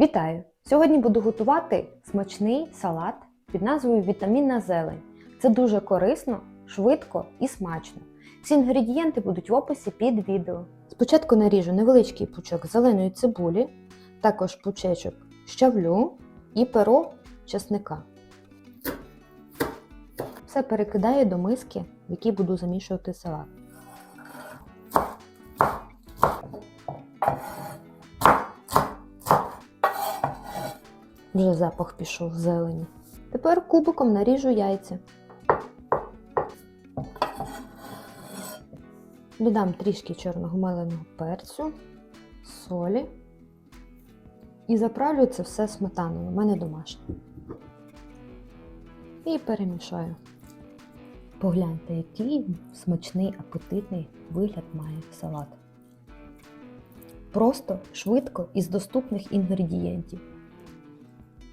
Вітаю! Сьогодні буду готувати смачний салат під назвою Вітамінна зелень. Це дуже корисно, швидко і смачно. Всі інгредієнти будуть в описі під відео. Спочатку наріжу невеличкий пучок зеленої цибулі, також пучечок щавлю і перо чесника. Все перекидаю до миски, в якій буду замішувати салат. Вже запах пішов з зелені. Тепер кубиком наріжу яйця. Додам трішки чорного меленого перцю, солі і заправлю це все сметаною. У мене домашнє. І перемішаю. Погляньте, який смачний апетитний вигляд має салат. Просто швидко із доступних інгредієнтів.